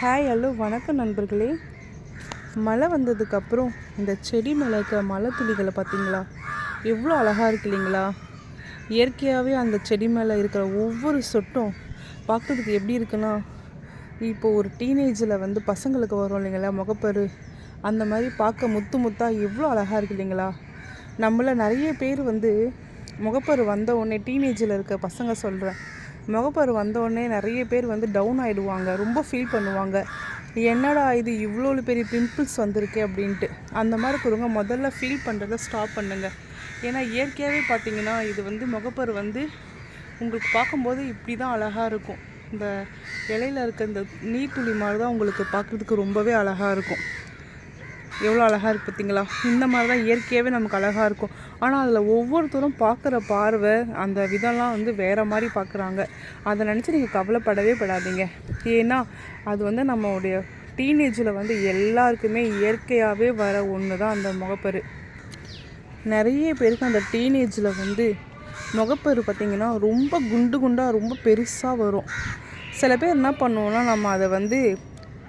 Hi hello வணக்கம் நண்பர்களே. மழை வந்ததுக்கப்புறம் இந்த செடி மேலே இருக்கிற மழை துளிகளை பார்த்தீங்களா? எவ்வளோ அழகாக இருக்கு இல்லைங்களா? இயற்கையாகவே அந்த செடி மேலே இருக்கிற ஒவ்வொரு சொட்டும் பார்க்குறதுக்கு எப்படி இருக்குன்னா இப்போ ஒரு டீனேஜில் வந்து பசங்களுக்கு வரும் இல்லைங்களா முகப்பரு. அந்த மாதிரி பார்க்க முத்து முத்தாக எவ்வளோ அழகாக இருக்கு இல்லைங்களா? நம்மள நிறைய பேர் வந்து முகப்பரு வந்த உடனே டீனேஜில் இருக்க பசங்க சொல்கிறேன் முகப்பரு வந்தோடனே நிறைய பேர் வந்து டவுன் ஆகிடுவாங்க ரொம்ப ஃபீல் பண்ணுவாங்க. என்னடா இது இவ்வளோ பெரிய பிம்பிள்ஸ் வந்திருக்கு அப்படின்ட்டு. அந்த மாதிரி இருக்கிறவங்க முதல்ல ஃபீல் பண்ணுறத ஸ்டாப் பண்ணுங்கள் ஏன்னா இயற்கையாகவே பார்த்தீங்கன்னா இது வந்து முகப்பரு வந்து உங்களுக்கு பார்க்கும்போது இப்படி தான் அழகாக இருக்கும். இந்த இலையில இருக்க இந்த நீர்த்துளி மாதிரி தான் உங்களுக்கு பார்க்குறதுக்கு ரொம்பவே அழகாக இருக்கும். எவ்வளோ அழகாக இருக்குது பார்த்தீங்களா? இந்த மாதிரி தான் இயற்கையாகவே நமக்கு அழகாக இருக்கும். ஆனால் அதில் ஒவ்வொருத்தரும் பார்க்குற பார்வை அந்த விதம்லாம் வந்து வேறு மாதிரி பார்க்குறாங்க. அதை நினச்சி நீங்கள் கவலைப்படவே படாதீங்க. ஏன்னா அது வந்து நம்மளுடைய டீனேஜில் வந்து எல்லாருக்குமே இயற்கையாகவே வர ஒன்று தான் அந்த முகப்பரு. நிறைய பேருக்கு அந்த டீனேஜில் வந்து முகப்பரு பார்த்திங்கன்னா ரொம்ப குண்டு குண்டாக ரொம்ப பெருசாக வரும். சில பேர் என்ன பண்ணுவோம்னா நம்ம அதை வந்து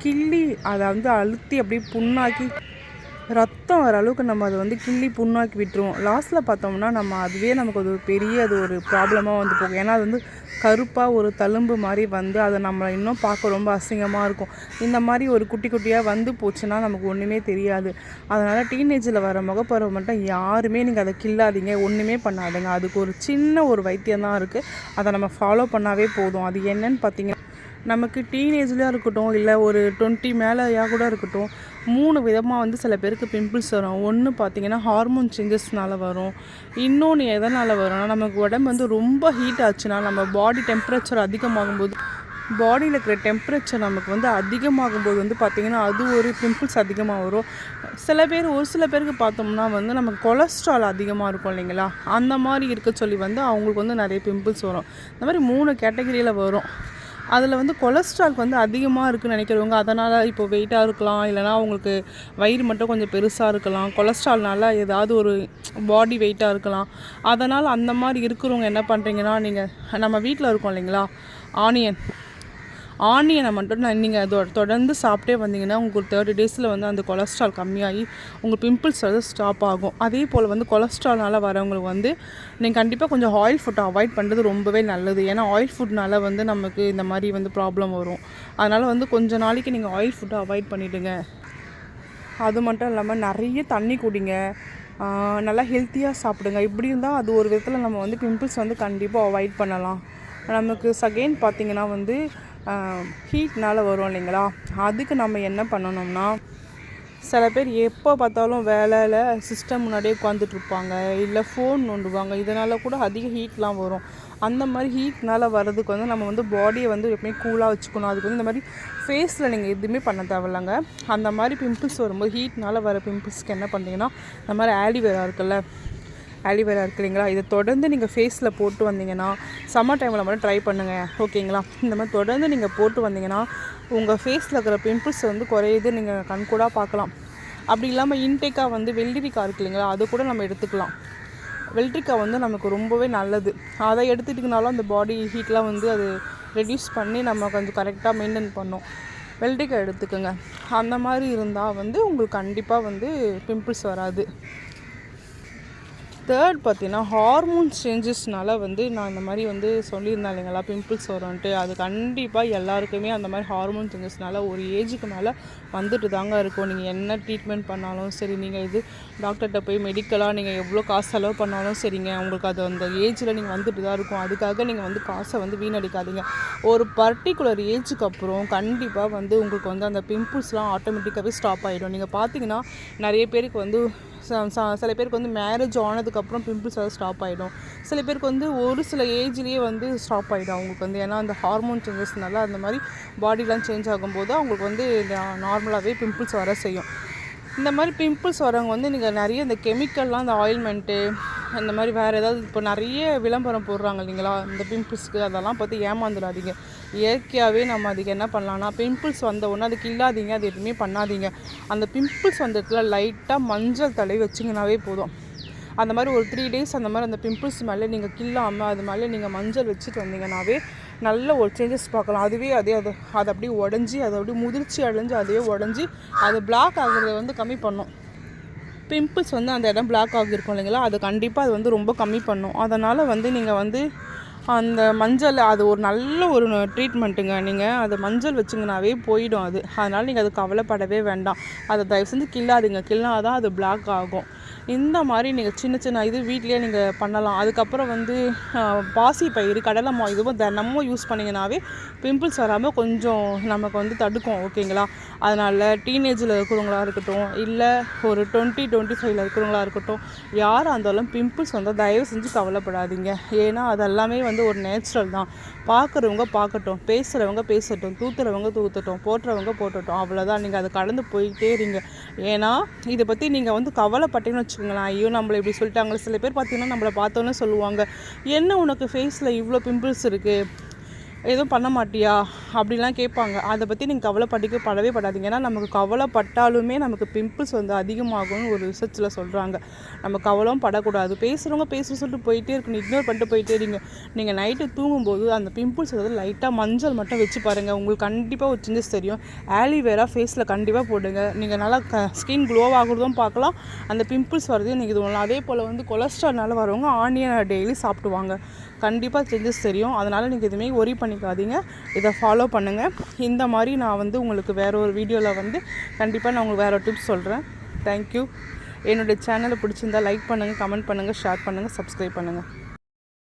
கிள்ளி அதை வந்து அழுத்தி அப்படியே புண்ணாக்கி ரத்தம் வர அளவுக்கு நம்ம அதை வந்து கிள்ளி புண்ணாக்கி விட்டுருவோம். லாஸ்ட்டில் பார்த்தோம்னா நம்ம அதுவே நமக்கு அது ஒரு பெரிய அது ஒரு ப்ராப்ளமாக வந்து போகும். ஏன்னா அது வந்து கருப்பாக ஒரு தழும்பு மாதிரி வந்து அதை நம்ம இன்னும் பார்க்க ரொம்ப அசிங்கமாக இருக்கும். இந்த மாதிரி ஒரு குட்டி குட்டியாக வந்து போச்சுன்னா நமக்கு ஒன்றுமே தெரியாது. அதனால் டீனேஜில் வர முகப்பருவ மட்டும் யாருமே நீங்கள் அதை கில்லாதீங்க ஒன்றுமே பண்ணாதுங்க. அதுக்கு ஒரு சின்ன ஒரு வைத்தியம் தான் இருக்குது அதை நம்ம ஃபாலோ பண்ணாவே போதும். அது என்னன்னு பார்த்தீங்கன்னா நமக்கு டீனேஜ்லேயும் இருக்கட்டும் இல்லை ஒரு டுவெண்ட்டி மேலேயா கூட இருக்கட்டும் மூணு விதமாக வந்து சில பேருக்கு பிம்பிள்ஸ் வரும். ஒன்று பார்த்தீங்கன்னா ஹார்மோன் சேஞ்சஸ்னால வரும். இன்னொன்று எதனால் வரும்னா நமக்கு உடம்பு வந்து ரொம்ப ஹீட் ஆச்சுன்னா நம்ம பாடி டெம்பரேச்சர் அதிகமாகும்போது பாடியில் இருக்கிற டெம்பரேச்சர் நமக்கு வந்து அதிகமாகும்போது வந்து பார்த்திங்கன்னா அது ஒரு பிம்பிள்ஸ் அதிகமாக வரும். சில பேர் ஒரு சில பேருக்கு பார்த்தோம்னா வந்து நமக்கு கொலஸ்ட்ரால் அதிகமாக இருக்கும் இல்லைங்களா? அந்த மாதிரி இருக்க சொல்லி வந்து அவங்களுக்கு வந்து நிறைய பிம்பிள்ஸ் வரும். இந்த மாதிரி மூணு கேட்டகரியில் வரும். அதில் வந்து கொலஸ்ட்ரால் வந்து அதிகமாக இருக்குன்னு நினைக்கிறவங்க அதனால் இப்போ வெயிட்டாக இருக்கலாம் இல்லைனா அவங்களுக்கு வயிறு மட்டும் கொஞ்சம் பெருசாக இருக்கலாம். கொலஸ்ட்ரால்னால ஏதாவது ஒரு பாடி வெயிட்டாக இருக்கலாம். அதனால் அந்த மாதிரி இருக்கிறவங்க என்ன பண்ணுறீங்கன்னா நீங்கள் நம்ம வீட்டில் இருக்கோம் இல்லைங்களா? ஆனியன் ஆனியனை மட்டும் நான் நீங்கள் அதோட தொடர்ந்து சாப்பிட்டே வந்தீங்கன்னா உங்களுக்கு தேர்ட்டி டேஸில் வந்து அந்த கொலஸ்ட்ரால் கம்மியாகி உங்கள் பிம்பிள்ஸ் வந்து ஸ்டாப் ஆகும். அதே போல் வந்து கொலஸ்ட்ரால்னால் வரவங்களுக்கு வந்து நீங்கள் கண்டிப்பாக கொஞ்சம் ஆயில் ஃபுட்டை அவாய்ட் பண்ணுறது ரொம்பவே நல்லது. ஏன்னா ஆயில் ஃபுட்னால வந்து நமக்கு இந்த மாதிரி வந்து ப்ராப்ளம் வரும். அதனால் வந்து கொஞ்ச நாளைக்கு நீங்கள் ஆயில் ஃபுட்டை அவாய்ட் பண்ணிவிடுங்க அது மட்டும் இல்லாமல் நிறைய தண்ணி குடிங்க. நல்லா ஹெல்த்தியாக சாப்பிடுங்க. இப்படி இருந்தால் அது ஒரு விதத்தில் நம்ம வந்து பிம்பிள்ஸ் வந்து கண்டிப்பாக அவாய்ட் பண்ணலாம். நமக்கு செகண்ட் பார்த்திங்கன்னா வந்து ஹீட்னால் வரும் இல்லைங்களா? அதுக்கு நம்ம என்ன பண்ணணும்னா சில பேர் எப்போ பார்த்தாலும் வேலையில் சிஸ்டம் முன்னாடியே உட்காந்துட்டு இருப்பாங்க இல்லை ஃபோன் நோண்டுவாங்க. இதனால் கூட அதிக ஹீட்லாம் வரும். அந்த மாதிரி ஹீட்னால் வர்றதுக்கு வந்து நம்ம வந்து பாடியை வந்து எப்பயுமே கூலாக வச்சுக்கணும். அதுக்கு வந்து இந்த மாதிரி ஃபேஸில் நீங்கள் எதுவுமே பண்ண தேவையில்லைங்க. அந்த மாதிரி பிம்பிள்ஸ் வரும்போது ஹீட்னால் வர பிம்பிள்ஸ்க்கு என்ன பண்ணுறீங்கன்னா இந்த மாதிரி ஆலிவேரா இருக்குல்ல ஆலிவேரா இருக்கு இல்லைங்களா இதை தொடர்ந்து நீங்கள் ஃபேஸில் போட்டு வந்தீங்கன்னா சம்மர் டைமில் மட்டும் ட்ரை பண்ணுங்கள் ஓகேங்களா இந்த மாதிரி தொடர்ந்து நீங்கள் போட்டு வந்தீங்கன்னா உங்கள் ஃபேஸில் இருக்கிற பிம்பிள்ஸ் வந்து குறையுது. நீங்கள் கண்கூடாக பார்க்கலாம். அப்படி இல்லாமல் இன்டேக்காக வந்து வெள்ளரிக்காய் இருக்கு இல்லைங்களா அது கூட நம்ம எடுத்துக்கலாம். வெள்ளரிக்காய் வந்து நமக்கு ரொம்பவே நல்லது. அதை எடுத்துட்டிங்கனாலும் அந்த பாடி ஹீட்லாம் வந்து அது ரெடியூஸ் பண்ணி நம்ம கொஞ்சம் கரெக்டாக மெயின்டைன் பண்ணும். வெள்ளரிக்காய் எடுத்துக்கோங்க. அந்த மாதிரி இருந்தால் வந்து உங்களுக்கு கண்டிப்பாக வந்து பிம்பிள்ஸ் வராது. தேர்ட் பார்த்தீங்கன்னா ஹார்மோன் சேஞ்சஸ்னால வந்து நான் இந்த மாதிரி வந்து சொல்லியிருந்தேன் இல்லைங்களா பிம்பிள்ஸ் வரும்ன்ட்டு. அது கண்டிப்பாக எல்லாருக்குமே அந்த மாதிரி ஹார்மோன் சேஞ்சஸ்னால ஒரு ஏஜுக்கு மேலே வந்துட்டு தாங்க இருக்கும். நீங்கள் என்ன ட்ரீட்மெண்ட் பண்ணாலும் சரி நீங்கள் இது டாக்டர்கிட்ட போய் மெடிக்கலாக நீங்கள் எவ்வளோ காசு செலவு பண்ணாலும் சரிங்க. உங்களுக்கு அது அந்த ஏஜில் நீங்கள் வந்துட்டு தான் இருக்கும். அதுக்காக நீங்கள் வந்து காசை வந்து வீணடிக்காதீங்க. ஒரு பர்டிகுலர் ஏஜுக்கு அப்புறம் கண்டிப்பாக வந்து உங்களுக்கு வந்து அந்த பிம்பிள்ஸ்லாம் ஆட்டோமேட்டிக்காகவே ஸ்டாப் ஆகிடும் நீங்கள் பார்த்தீங்கன்னா நிறைய பேருக்கு வந்து சில பேருக்கு வந்து மேரேஜ் ஆனதுக்கப்புறம் பிம்பிள்ஸ் அதை ஸ்டாப் ஆகிடும் சில பேருக்கு வந்து ஒரு சில ஏஜ்லேயே வந்து ஸ்டாப் ஆகிடும் அவங்களுக்கு வந்து. ஏன்னா அந்த ஹார்மோன் சேஞ்சஸ்னால அந்த மாதிரி பாடிலாம் சேஞ்ச் ஆகும்போது அவங்களுக்கு வந்து நார்மலாகவே பிம்பிள்ஸ் வர செய்யும். இந்த மாதிரி பிம்பிள்ஸ் வரவங்க வந்து நீங்கள் நிறைய இந்த கெமிக்கல்லாம் இந்த ஆயில்மெண்ட்டு இந்த மாதிரி வேறு ஏதாவது இப்போ நிறைய விளம்பரம் போடுறாங்க இல்லைங்களா? இந்த பிம்பிள்ஸ்க்கு அதெல்லாம் பார்த்து ஏமாந்துடாதீங்க. இயற்கையாகவே நம்ம அதுக்கு என்ன பண்ணலாம்னா பிம்பிள்ஸ் வந்த உடனே அதுக்கு இல்லாதீங்க அது எதுவுமே பண்ணாதீங்க. அந்த பிம்பிள்ஸ் வந்த இடத்துல லைட்டாக மஞ்சள் தலை வச்சிங்கனாவே போதும். அந்த மாதிரி ஒரு த்ரீ டேஸ் அந்த மாதிரி அந்த பிம்பிள்ஸ் மேலே நீங்கள் கில்லாமல் அது மேலே நீங்கள் மஞ்சள் வச்சுட்டு வந்தீங்கன்னாவே நல்ல ஒரு சேஞ்சஸ் பார்க்கலாம். அதுவே அதே அது அது அப்படியே உடஞ்சி அது அப்படியே முதிர்ச்சி அடைஞ்சு அதுவே உடஞ்சி அது பிளாக் ஆகுறத வந்து கம்மி பண்ணும். பிம்பிள்ஸ் வந்து அந்த இடம் பிளாக் ஆகியிருக்கும் இல்லைங்களா? அது கண்டிப்பாக அது வந்து ரொம்ப கம்மி பண்ணும். அதனால் வந்து நீங்கள் வந்து அந்த மஞ்சள் அது ஒரு நல்ல ஒரு ட்ரீட்மெண்ட்டுங்க நீங்கள் அது மஞ்சள் வச்சிங்கனாவே போயிடும் அது. அதனால் நீங்கள் அது கவலைப்படவே வேண்டாம். அதை தயவு செஞ்சு கில்லாதுங்க கில்லாதான் அது பிளாக் ஆகும். இந்த மாதிரி நீங்கள் சின்ன சின்ன இது வீட்லேயே நீங்கள் பண்ணலாம். அதுக்கப்புறம் வந்து பாசி பயிறு கடலை மா இதுவும் தினமும் யூஸ் பண்ணிங்கனாவே பிம்பிள்ஸ் வராமல் கொஞ்சம் நமக்கு வந்து தடுக்கும். ஓகேங்களா அதனால் டீனேஜில் இருக்கிறவங்களா இருக்கட்டும் இல்லை ஒரு டுவெண்ட்டி டுவெண்ட்டி ஃபைவ்ல இருக்கிறவங்களா இருக்கட்டும் யாராக இருந்தாலும் பிம்பிள்ஸ் வந்தால் தயவு செஞ்சு கவலைப்படாதீங்க. ஏன்னா அதெல்லாமே வந்து வந்து ஒரு நேச்சுரல் தான். பார்க்குறவங்க பார்க்கட்டும் பேசுகிறவங்க பேசட்டும் தூத்துறவங்க தூத்துட்டும் போட்டுறவங்க போட்டட்டும் அவ்வளோதான் நீங்கள் அதை கடந்து போயிட்டே இருங்க. ஏன்னா இதை பற்றி நீங்கள் வந்து கவலைப்பட்டீங்கன்னு வச்சுக்கோங்களேன். ஐயோ நம்மளை இப்படி சொல்லிட்டாங்க சில பேர் பார்த்தீங்கன்னா நம்மளை பார்த்தோன்னே சொல்லுவாங்க. என்ன உனக்கு ஃபேஸில் இவ்வளோ பிம்பிள்ஸ் இருக்குது எதுவும் பண்ண மாட்டியா? அப்படிலாம் கேட்பாங்க. அதை பற்றி நீங்கள் கவலைப்பட்டுக்க படவே படாதீங்க. ஏன்னா நமக்கு கவலைப்பட்டாலுமே நமக்கு பிம்பிள்ஸ் வந்து அதிகமாகும்னு ஒரு ரிசர்ச்சில் சொல்கிறாங்க நம்ம கவலம் படக்கூடாது. பேசுகிறவங்க பேச சொல்லிட்டு போயிட்டே இருக்கணும். இக்னோர் பண்ணிட்டு போயிட்டே இருங்க. நீங்கள் நைட்டு தூங்கும்போது அந்த பிம்பிள்ஸ் வந்து லைட்டாக மஞ்சள் மட்டும் வச்சு பாருங்கள் உங்களுக்கு கண்டிப்பாக ஒரு சேஞ்சஸ் தெரியும். ஆலிவேரா ஃபேஸில் கண்டிப்பாக போடுங்க. நீங்கள் நல்லா க ஸ்கின் க்ளோ ஆகுறதும் பார்க்கலாம். அந்த பிம்பிள்ஸ் வரதையும் நீங்கள் இது பண்ணலாம் அதே போல் வந்து கொலஸ்ட்ரால்னால வரவங்க ஆனியன் டெய்லி சாப்பிடுவாங்க. கண்டிப்பாக சேஞ்சஸ் தெரியும். அதனால் நீங்கள் எதுவுமே ஒரி பண்ணி பண்ணிக்காதீங்க. இதை ஃபாலோ பண்ணுங்கள் இந்த மாதிரி நான் வந்து உங்களுக்கு வேறு ஒரு வீடியோவில் வந்து கண்டிப்பாக நான் உங்களுக்கு வேறு டிப்ஸ் சொல்கிறேன் தேங்க்யூ என்னுடைய சேனலை பிடிச்சிருந்தா லைக் பண்ணுங்கள் கமெண்ட் பண்ணுங்கள் ஷேர் பண்ணுங்கள் சப்ஸ்கிரைப் பண்ணுங்கள்